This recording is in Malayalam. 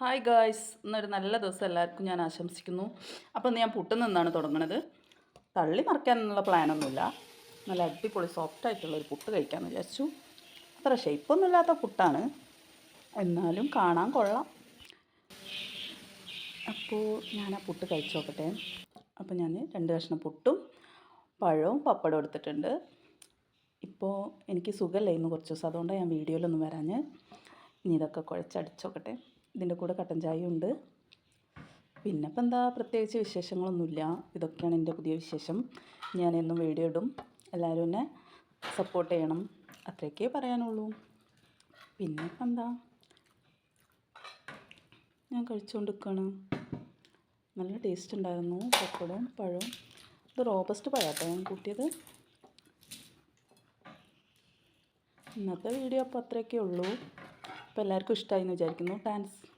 ഹായ് ഗായ്സ് എന്നൊരു നല്ല ദിവസം എല്ലാവർക്കും ഞാൻ ആശംസിക്കുന്നു. അപ്പോൾ ഞാൻ പുട്ടിൽ നിന്നാണ് തുടങ്ങുന്നത് തള്ളി മറിക്കാനുള്ള പ്ലാനൊന്നുമില്ല. നല്ല അടിപൊളി സോഫ്റ്റ് ആയിട്ടുള്ള ഒരു പുട്ട് കഴിക്കാമെന്ന് വിചാരിച്ചു. അത്ര ഷേപ്പൊന്നും ഇല്ലാത്ത പുട്ടാണ്. എന്നാലും കാണാൻ കൊള്ളാം. അപ്പോൾ ഞാൻ ആ പുട്ട് കഴിച്ചു നോക്കട്ടെ. അപ്പോൾ ഞാൻ രണ്ട് കഷ്ണം പുട്ടും പഴവും പപ്പടവും എടുത്തിട്ടുണ്ട്. ഇപ്പോൾ എനിക്ക് സുഖമില്ലായിരുന്നു കുറച്ച് ദിവസം. അതുകൊണ്ടാണ് ഞാൻ വീഡിയോയിലൊന്നും വരാഞ്ഞ്. ഇനി ഇതൊക്കെ കുഴച്ചടിച്ചോക്കട്ടെ ഇതിന്റെ കൂടെ കട്ടൻ ചായ ഉണ്ട് പിന്നെ ഇപ്പം എന്താ പ്രത്യേകിച്ച് വിശേഷങ്ങളൊന്നുമില്ല. ഇതൊക്കെയാണ് എന്റെ പുതിയ വിശേഷം. ഞാൻ എന്നും വീഡിയോ ഇടും. എല്ലാവരും എന്നെ സപ്പോർട്ട് ചെയ്യണം. അത്രയൊക്കെ പറയാനുള്ളൂ. പിന്നെ ഇപ്പം എന്താ ഞാൻ കഴിച്ചുകൊണ്ടിരിക്കുകയാണ് നല്ല ടേസ്റ്റ് ഉണ്ടായിരുന്നു. പപ്പടവും പഴം ഇത് റോബസ്റ്റ് പഴാട്ടോ ഞാൻ കൂട്ടിയത്. ഇന്നത്തെ വീഡിയോ അപ്പോൾ അത്രയൊക്കെ ഉള്ളൂ. അപ്പോൾ എല്ലാവർക്കും ഇഷ്ടമായി എന്ന് വിചാരിക്കുന്നു. താങ്ക്സ്